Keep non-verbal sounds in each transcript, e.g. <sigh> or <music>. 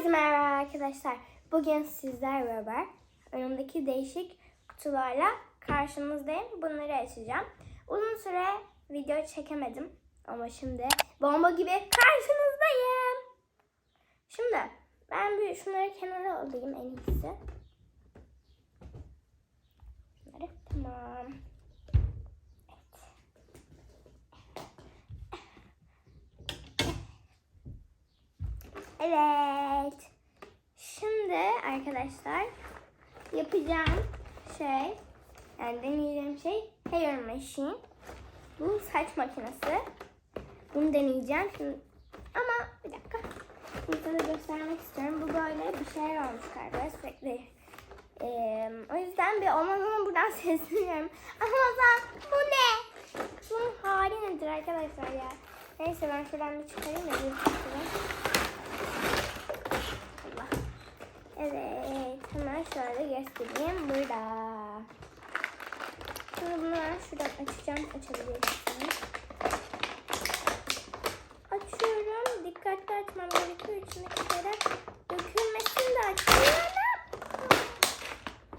Herkese merhaba arkadaşlar. Bugün sizler beraber önümdeki değişik kutularla karşınızdayım. Bunları açacağım. Uzun süre video çekemedim. Ama şimdi bomba gibi karşınızdayım. Şimdi ben bir şunları kenara alayım en iyisi. Şunları tamam. Evet. Şimdi arkadaşlar yapacağım şey yani deneyeceğim şey hair machine. Bu saç makinesi. Bunu deneyeceğim. Şimdi, ama bir dakika. Şimdi size göstermek istiyorum. Bu böyle bir şeyler olmuş galiba sürekli. Ee, o yüzden bir Amazon'a buradan <laughs> sesleniyorum. Amazon bu ne? Bunun hali nedir arkadaşlar ya? Neyse ben şuradan bir çıkarayım da bir çıkarayım. Allah. Evet, hemen şöyle göstereyim. Burada. Şimdi ben şuradan açacağım. Açabilirsin. Açıyorum. Dikkatli açmam gerekiyor. İçindeki şeyler dökülmesin de açıyorum.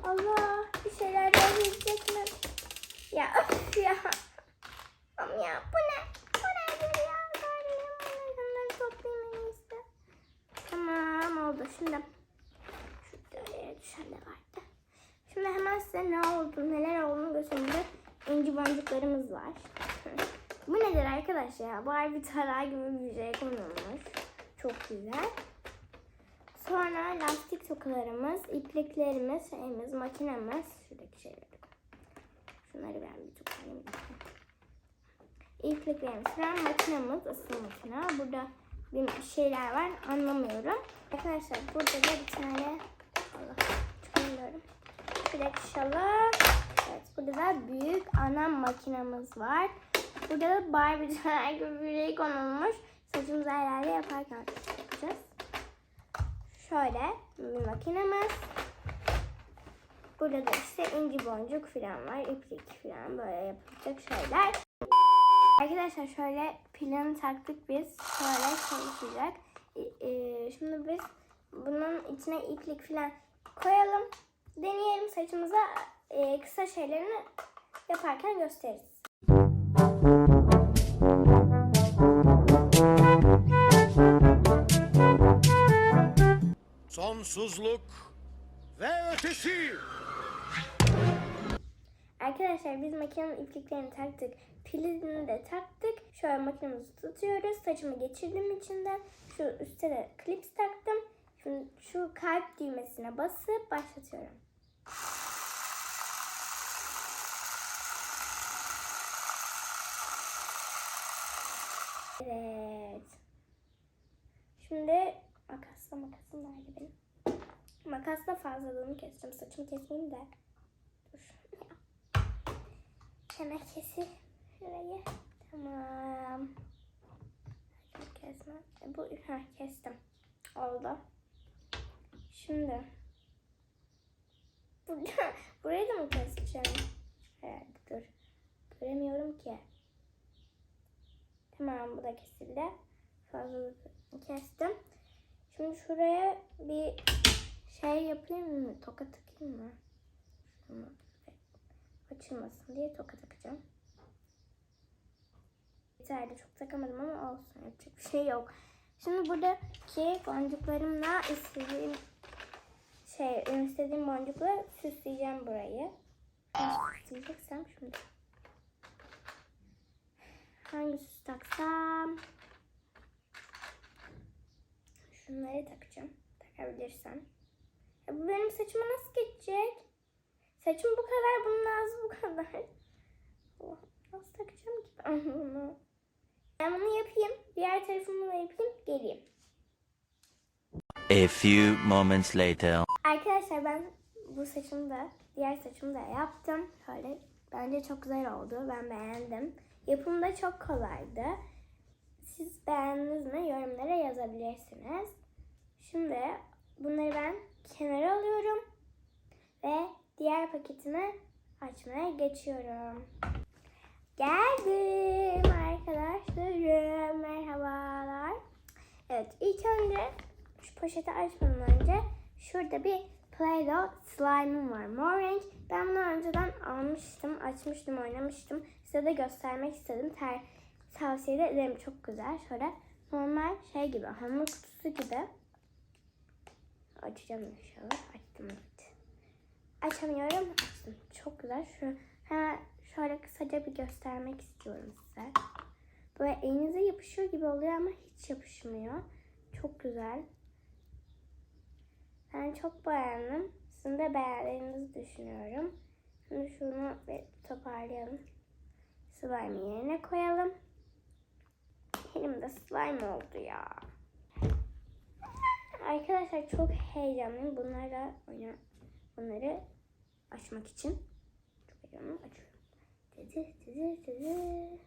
Allah, bir şeyler dökülecek mi? Ya öf ya. Ama ya bu ne? Bu nedir ya? Böyle bunları toplayayım en iyisi. Tamam oldu. Şimdi şurada yere düşen de vardı. Şimdi hemen size ne oldu, neler olduğunu göstereyim. Burada inci boncuklarımız var. Bu nedir arkadaşlar? Barbie tarağı gibi şey konulmuş. Çok güzel. Sonra lastik tokalarımız, ipliklerimiz, şeyimiz, makinemiz. Şuradaki şeyleri. Şunları ben bir toplayayım. İpliklerimiz falan makinemiz, ısım makine. Burada bir şeyler var anlamıyorum. Arkadaşlar burada da bir tane Allah çıkamıyorum. Bir dakika. Evet burada da büyük anam makinamız var. Burada da Barbie gibi konulmuş. Saçımızı herhalde yaparken yapacağız. Şöyle bir makinemiz. Burada da işte inci boncuk falan var. iplik falan böyle yapılacak şeyler. Arkadaşlar şöyle planı taktık biz. Şöyle çalışacak. E, şimdi biz bunun içine iplik falan koyalım. Deneyelim saçımıza e, kısa şeylerini yaparken gösteririz. Sonsuzluk ve ötesi. Arkadaşlar biz makinenin ipliklerini taktık. Pilini de taktık. Şöyle makinemizi tutuyoruz. Saçımı geçirdim içinden. Şu üstte de klips taktım. Şimdi şu kalp düğmesine basıp başlatıyorum. Evet. Şimdi makasla benim? Makasla fazlalığını keseceğim. Saçımı kesmeyeyim de. Dur. Hemen kesip şurayı. Tamam. Kesme. E, Bu ha, kestim. Oldu. Şimdi. Burada, <laughs> burayı da mı keseceğim? Evet dur. Göremiyorum ki. Tamam bu da kesildi. Fazlalık kestim. Şimdi şuraya bir şey yapayım mı? Toka takayım mı? Şunu açılmasın diye toka takacağım. Yeterli çok takamadım ama olsun yapacak bir şey yok. Şimdi buradaki boncuklarımla istediğim şey istediğim boncukla süsleyeceğim burayı. Nasıl süsleyeceksem şimdi. Hangi süs taksam? Şunları takacağım. Takabilirsem. Benim saçıma nasıl geçecek? Saçım bu kadar, bunun ağzı bu kadar. Oh, nasıl takacağım ki ben bunu? Ben bunu yapayım. Diğer tarafımı da yapayım. Geleyim. A few moments later. Arkadaşlar ben bu saçımı da diğer saçımı da yaptım. Şöyle bence çok güzel oldu. Ben beğendim. Yapımı da çok kolaydı. Siz beğendiniz mi? Yorumlara yazabilirsiniz. Şimdi bunları ben kenara alıyorum. Ve diğer paketimi açmaya geçiyorum. Geldim arkadaşlarım. Merhabalar. Evet ilk önce şu poşeti açmadan önce şurada bir Play-Doh slime'ım var. Mor renk. Ben bunu önceden almıştım, açmıştım, oynamıştım. Size de göstermek istedim. Ter, tavsiye de ederim. Çok güzel. Şöyle normal şey gibi, hamur kutusu gibi. Açacağım inşallah. Açtım evet. Açamıyorum. Açtım. Çok güzel. Şu, hemen şöyle kısaca bir göstermek istiyorum size. Böyle elinize yapışıyor gibi oluyor ama hiç yapışmıyor. Çok güzel. Ben çok beğendim. Sizin de beğendiğinizi düşünüyorum. Şimdi şunu bir toparlayalım. Slime'ı yerine koyalım. Elimde slime oldu ya. Arkadaşlar çok heyecanlıyım. Bunlarla oyna bunları açmak için. Çok heyecanlıyım. Açıyorum. Dedi, dedi, dedi.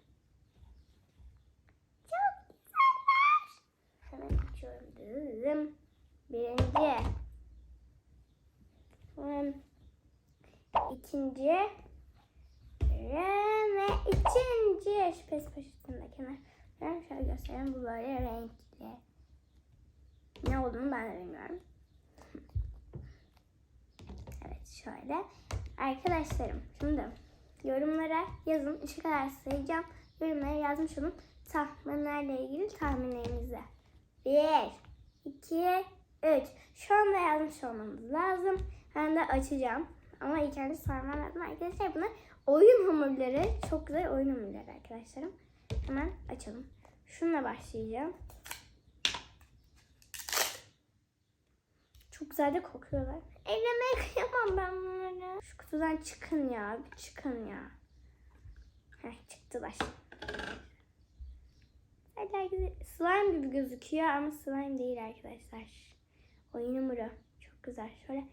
Çok güzeller. Hemen açıyorum. Dedim. Birinci. Sonra ikinci. Ve üçüncü. Şu pes poşetinde kenar. Ben şöyle göstereyim. Bu böyle renkli. Ne olduğunu ben de bilmiyorum. Evet şöyle. Arkadaşlarım şimdi yorumlara yazın. Işık kadar sayacağım. Yorumlara yazmış olun. Tahminlerle ilgili tahminlerinizi. Bir, iki, üç. Şu anda yazmış olmamız lazım. Ben de açacağım. Ama ilk önce sormam lazım. Arkadaşlar bunlar oyun hamurları. Çok güzel oyun hamurları arkadaşlarım. Hemen açalım. Şununla başlayacağım. Çok güzel de kokuyorlar. Ellemeye kıyamam ben bunları. Şu kutudan çıkın ya. Bir çıkın ya. Heh çıktılar. Slime gibi gözüküyor ama slime değil arkadaşlar. Oyun hamuru. Çok güzel. Şöyle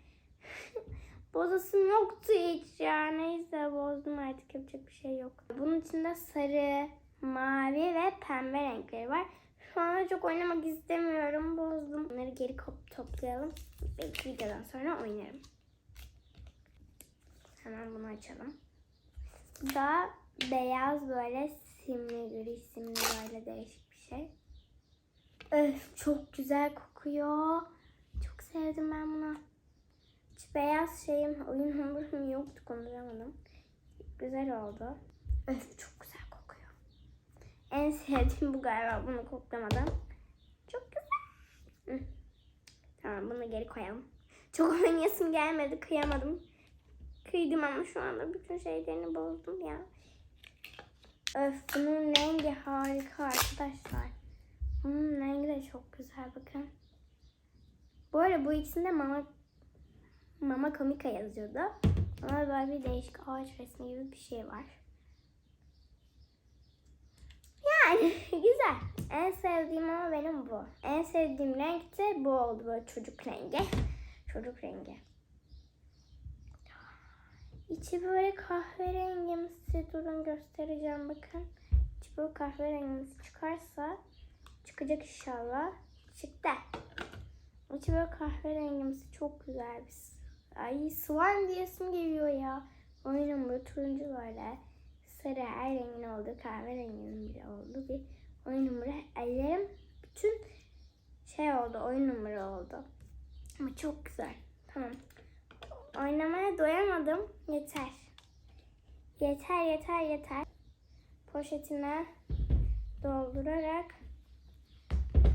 <laughs> Bozasım yoktu hiç ya. Neyse bozdum artık yapacak bir şey yok. Bunun içinde sarı, mavi ve pembe renkleri var. Şu anda çok oynamak istemiyorum. Bozdum. Bunları geri toplayalım. Belki videodan sonra oynarım. Hemen bunu açalım. Bu da beyaz böyle simli gri simli böyle değişik bir şey. Öf çok güzel kokuyor. Çok sevdim ben bunu. Hiç beyaz şeyim, oyun <laughs> hamurum yoktu konduramadım. Güzel oldu. Öf çok. En sevdiğim bu galiba bunu koklamadan. Çok güzel. Tamam bunu geri koyalım. Çok oynayasım gelmedi kıyamadım. Kıydım ama şu anda bütün şeylerini bozdum ya. Öf bunun rengi harika arkadaşlar. Bunun rengi de çok güzel bakın. Bu arada bu ikisinde mama Mama Komika yazıyordu. Ama böyle bir değişik ağaç resmi gibi bir şey var. Yani güzel. En sevdiğim ama benim bu. En sevdiğim renk de bu oldu böyle çocuk rengi. Çocuk rengi. İçi böyle kahverengimsi. Durun göstereceğim bakın. İçi böyle kahverengimsi çıkarsa çıkacak inşallah. Çıktı. İçi böyle kahverengimsi çok güzel bir Ay slime diyesim geliyor ya. Oyunun bu turuncu böyle sarı her rengin olduğu kahverenginin bile olduğu bir oyun numara. Ellerim bütün şey oldu oyun numara oldu. Ama çok güzel. Tamam. Oynamaya doyamadım. Yeter. Yeter yeter yeter. Poşetine doldurarak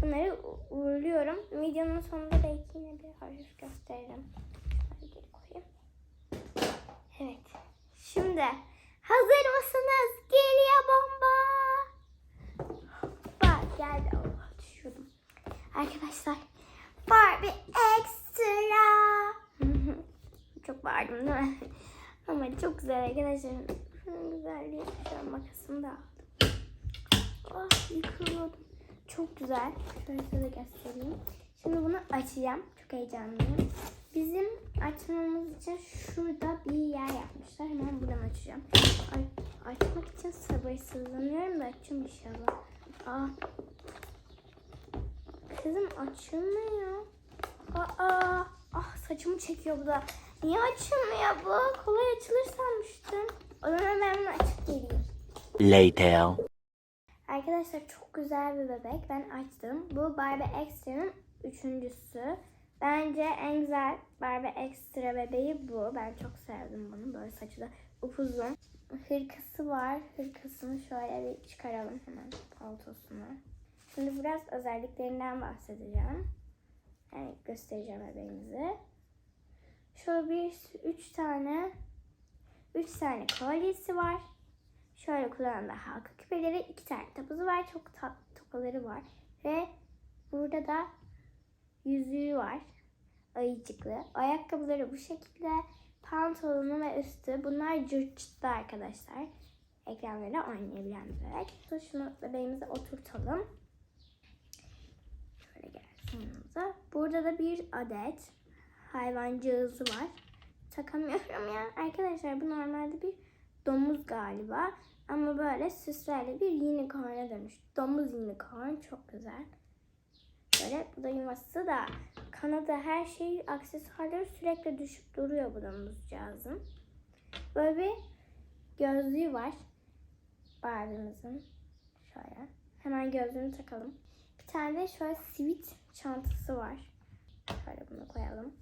bunları uğurluyorum. Videonun sonunda belki yine bir hafif gösteririm. Şöyle geri koyayım. Evet. Şimdi hazır mısınız? Arkadaşlar Barbie Extra. <laughs> çok bağırdım değil mi? <laughs> Ama çok güzel arkadaşlar. Şu an makasını da aldım. Ah yıkılıyordum. Çok güzel. Şöyle size göstereyim. Şimdi bunu açacağım. Çok heyecanlıyım. Bizim açmamız için şurada bir yer yapmışlar. Hemen buradan açacağım. Ay, açmak için sabırsızlanıyorum da açayım inşallah. Aa. Kızım açılmıyor. Aa. Ah saçımı çekiyor bu da. Niye açılmıyor bu? Kolay açılır sanmıştım. O zaman ben bunu açıp geleyim. Later. Arkadaşlar çok güzel bir bebek. Ben açtım. Bu Barbie Extra'nın üçüncüsü. Bence en güzel Barbie Extra bebeği bu. Ben çok sevdim bunu. Böyle saçı da upuzun. Hırkası var. Hırkasını şöyle bir çıkaralım hemen paltosunu. Şimdi biraz özelliklerinden bahsedeceğim. Yani göstereceğim bebeğimizi. Şöyle bir üç tane üç tane kolyesi var. Şöyle kullanımda halka küpeleri, iki tane topuzu var. Çok tatlı tokaları var. Ve burada da yüzüğü var. Ayıcıklı. Ayakkabıları bu şekilde. Pantolonu ve üstü. Bunlar cırtçıtlı arkadaşlar. Ekranlarıyla oynayabilen bebek. Şunu bebeğimize oturtalım. Yanımıza. Burada da bir adet hayvancağızı var. Takamıyorum ya. Arkadaşlar bu normalde bir domuz galiba. Ama böyle süslerle bir unicorn'a dönüştü. Domuz unicorn çok güzel. Böyle bu da yuvası da kanadı her şey aksesuarları sürekli düşüp duruyor bu domuzcağızın. Böyle bir gözlüğü var. Barbie'mizin. Şöyle. Hemen gözlüğünü takalım. Bir tane şöyle sweet çantası var. Şöyle bunu koyalım.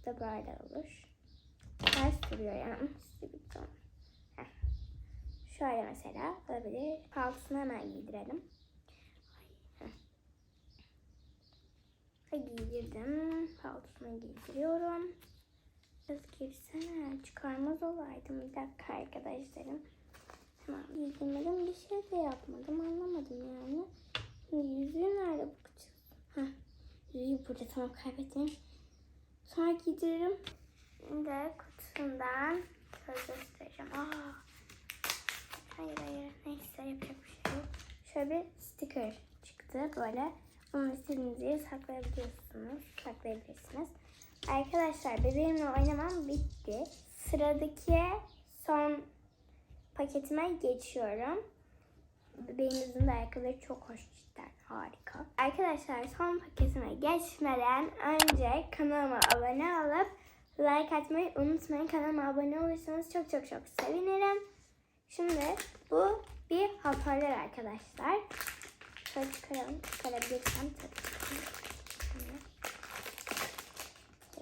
Bu da böyle olur. Ters duruyor yani. Heh. Şöyle mesela olabilir. Paltosunu hemen giydirelim. Giydirdim. Paltosunu giydiriyorum. Biraz girsene. Çıkarmaz olaydım. Bir dakika arkadaşlarım. Hemen giydirmedim. Bir şey de yapmadım. Anlamadım yani. Yüzüğü nerede kız? Heh. Yüzüğü burada tamam kaybettim. Sonra giydiririm. Şimdi kutusundan söz göstereceğim. Aa. Hayır hayır. Neyse yapacak bir şey yok. Şöyle bir sticker çıktı böyle. Onu istediğiniz yere saklayabiliyorsunuz. Saklayabilirsiniz. Arkadaşlar bebeğimle oynamam bitti. Sıradaki son paketime geçiyorum. Bebeğimizin de ayakkabıları çok hoş cidden harika. Arkadaşlar son paketime geçmeden önce kanalıma abone olup like atmayı unutmayın. Kanalıma abone olursanız çok çok çok sevinirim. Şimdi bu bir hoparlör arkadaşlar. Şöyle çıkaralım. Çıkarabilirsem.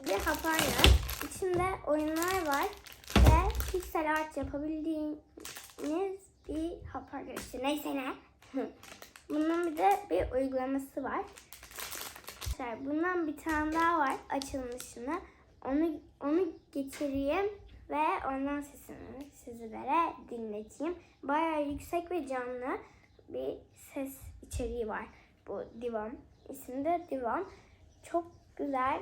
Bir hoparlör. İçinde oyunlar var ve piksel art yapabildiğiniz bir hoparlör. İşte neyse ne. <laughs> Bunun bir de bir uygulaması var. Arkadaşlar bundan bir tane daha var açılmışını. Onu onu getireyim ve ondan sesini sizlere dinleteyim. Bayağı yüksek ve canlı bir ses içeriği var bu Divan. İsmi de Divan. Çok güzel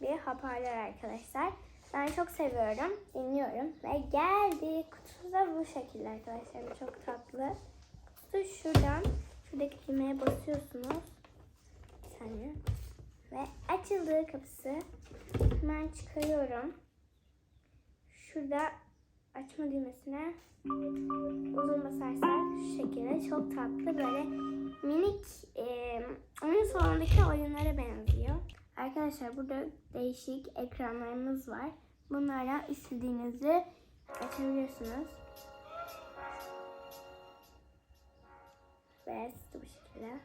bir hoparlör arkadaşlar. Ben çok seviyorum, dinliyorum ve geldi. Kutusu da bu şekilde arkadaşlar. Çok tatlı. Kutusu şuradan, şuradaki düğmeye basıyorsunuz. Bir saniye. Ve açıldı kapısı. Hemen çıkarıyorum. Şurada açma düğmesine uzun basarsak şu şekilde çok tatlı böyle minik e, oyun salonundaki oyunlara benziyor. Arkadaşlar burada değişik ekranlarımız var. Bunlarla istediğinizi açabiliyorsunuz. Ve bu şekilde.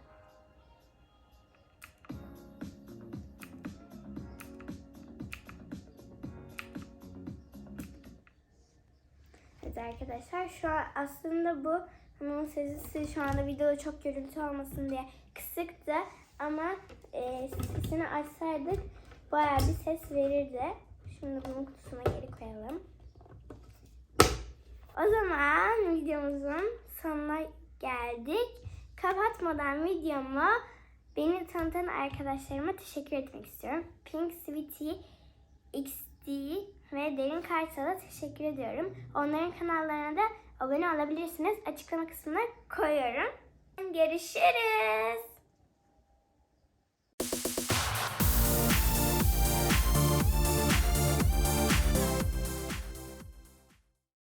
Evet arkadaşlar şu an aslında bu bunun sesi şu anda videoda çok gürültü olmasın diye kısıktı ama e, sesini açsaydık bayağı bir ses verirdi. Şimdi bunun kutusuna geri koyalım. O zaman videomuzun sonuna geldik. Kapatmadan videomu beni tanıtan arkadaşlarıma teşekkür etmek istiyorum. Pink Sweetie XD ve Derin Kartal'a teşekkür ediyorum. Onların kanallarına da abone olabilirsiniz. Açıklama kısmına koyuyorum. Görüşürüz.